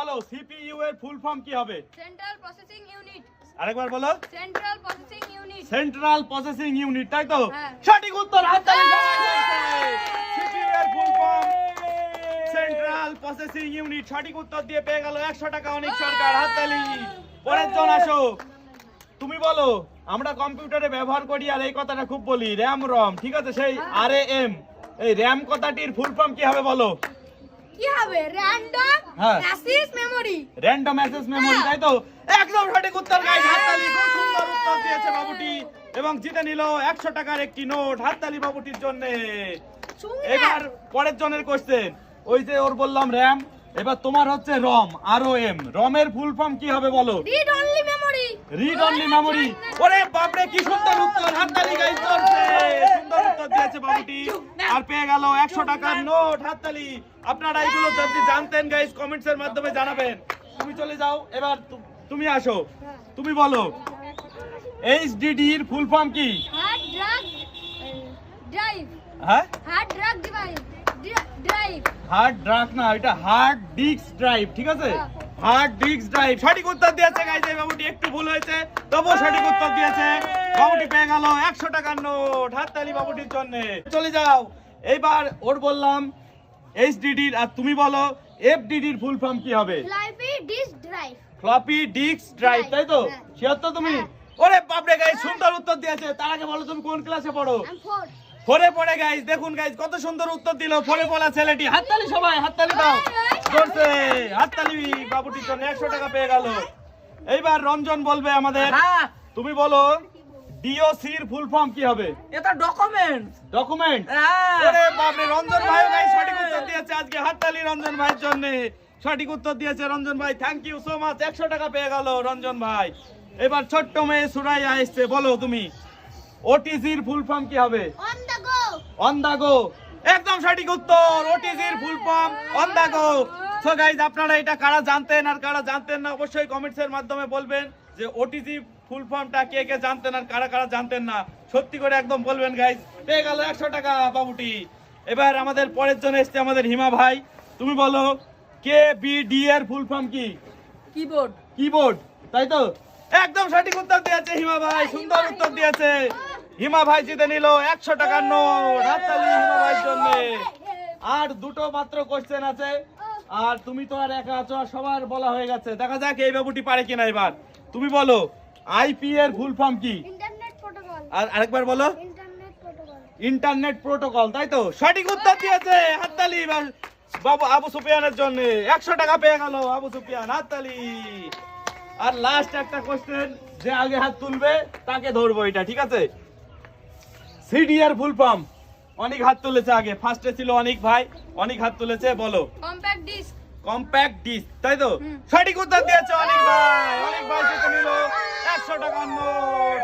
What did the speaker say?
বলো সিপিইউ এর full form কি হবে? সেন্ট্রাল প্রসেসিং ইউনিট আরেকবার বলো। Central processing unit central processing unit তাই তো? হ্যাঁ। সঠিক উত্তর হাততালি সিপিইউ এর full form central processing unit সঠিক উত্তর দিয়ে পেয়ে গেল একশো টাকা অনেক সরকার হাততালি। পরের জন আসো তুমি বলো আমরা কম্পিউটারে ব্যবহার করি আর এই কথাটা খুব বলি র্যাম রম ঠিক আছে? সেই আর এম এই র্যাম কথাটির ফুল ফর্ম কি হবে বলো? কি হবে? র্যান্ডম হ্যাঁ। মেমরি র্যান্ডম অ্যাক্সেস মেমরি তাই তো? একদম সঠিক উত্তর গাইস হাততালি খুব সুন্দর উত্তর দিয়েছে বাবুটি। এবং জিতে নিল একশো টাকার একটি নোট হাততালি বাবুটির জন্য। এবার পরের জনের কোশ্চেন ওই যে ওর বললাম র্যাম এবার তোমার হচ্ছে রম আর ও এম রমের ফুল ফর্ম কি হবে বলো? Read only memory read only memory ওরে বাপরে কি সুন্দর উত্তর হাততালি গাইস করছে উত্তর দিয়েছে বাবুটি। আর পেয়ে গেল 100 টাকার নোট হাততালি। আপনারা এগুলো যদি জানতেন গাইস কমেন্টস এর মাধ্যমে জানাবেন। তুমি চলে যাও এবার তুমি আসো। তুমি বলো এইচডিডি এর ফুল ফর্ম কি? হার্ড ড্রাগ ড্রাইভ হ্যাঁ? Hard drag device drive hard drag না এটা হার্ড ডিস্ক ড্রাইভ ঠিক আছে? হার্ড ডিস্ক ড্রাইভ সঠিক উত্তর দিয়েছে গাইজ এই বাবুটি একটু ভুল হয়েছে। তবুও সঠিক উত্তর দিয়েছে। বাবুটি পেয়ে গেল একশো টাকার নোট হাততালি বাবুটির জন্য। চলে যাও। এইবার ওর বললাম এইচডিডি আর তুমি বলো এফডিডির ফুল ফর্ম কি হবে? Floppy disk drive floppy disk drive তাই তো? হ্যাঁ। শিওর তো তুমি ওরে বাপরে গাইজ সুন্দর উত্তর দিয়েছে। তার আগে বলো তুমি কোন ক্লাসে পড়ো? ফোর পড়ে গাইস দেখুন গাইস কত সুন্দর উত্তর দিল। ফোরে পড়া ছেলেটি। হাততালি সবাই হাততালি দাও। করছে হাততালি বাবুটির জন্য একশো টাকা পেয়ে গেল। এইবার রঞ্জন বলবে আমাদের হ্যাঁ। তুমি বলো ডিওসির ফুল ফর্ম কি হবে? এটা ডকুমেন্টস ডকুমেন্ট হ্যাঁ। ওরে বাপরে রঞ্জন ভাই গাইস সঠিক উত্তর দিয়েছে আজকে। হাততালি রঞ্জন ভাইয়ের জন্য। সঠিক উত্তর দিয়েছে রঞ্জন ভাই। থ্যাংক ইউ সো মাচ একশো টাকা পেয়ে গেল রঞ্জন ভাই। এবার ছোট্ট মেয়ে সুরাইয়া আসছে বলো তুমি ওটিসির ফুল ফর্ম কি হবে? On the go on the go একদম সঠিক উত্তর। ওটিজির full form on the go so guys আপনারা এটা কারা জানতেন আর কারা জানতেন না অবশ্যই কমেন্টস এর মাধ্যমে বলবেন যে ওটিজি ফুল ফর্মটা কে কে জানতেন আর কারা কারা জানতেন না। সত্যি করে একদম বলবেন গাইজ পেয়ে গেল একশো টাকা বাবুটি। এবার আমাদের পরের জন্য এসছে আমাদের হিমা ভাই। তুমি বলো কে বি ডি এর ফুল ফর্ম কি? কিবোর্ড কিবোর্ড তাই তো? একদম সঠিক উত্তর দিয়েছে হিমা ভাই সুন্দর উত্তর দিয়েছে। হিমা ভাই জিতে নিল একশো টাকার নোট হাততালি হিমা ভাইয়ের জন্য। আর দুটো মাত্র কোশ্চেন আছে। আর তুমি তো আর একা আছো আর সবার বলা হয়ে গেছে। দেখা যাক এই বাবুটি পারে কিনা এবার। তুমি বলো আইপি এর ফুল ফর্ম কি? আর আরেকবার বলো। ইন্টারনেট প্রোটোকল তাই তো? সঠিক উত্তর দিয়েছে হাততালি বাবু আবু সুফিয়ানের জন্য। একশো টাকা পেয়ে গেল আবু সুফিয়ান হাততালি। আর লাস্ট একটা কোশ্চেন যে আগে হাত তুলবে তাকে ধরবো এটা ঠিক আছে? CDR full form. অনেক হাত তুলেছে আগে। ফার্স্টে ছিল অনেক ভাই অনেক হাত তুলেছে বলো। কম্প্যাক্ট ডিস্ক কম্প্যাক্ট ডিস্ক তাই তো? সঠিক উত্তর দিয়েছে অনেক ভাই অনেক ভাই জিতে নিল একশো টাকার নোট।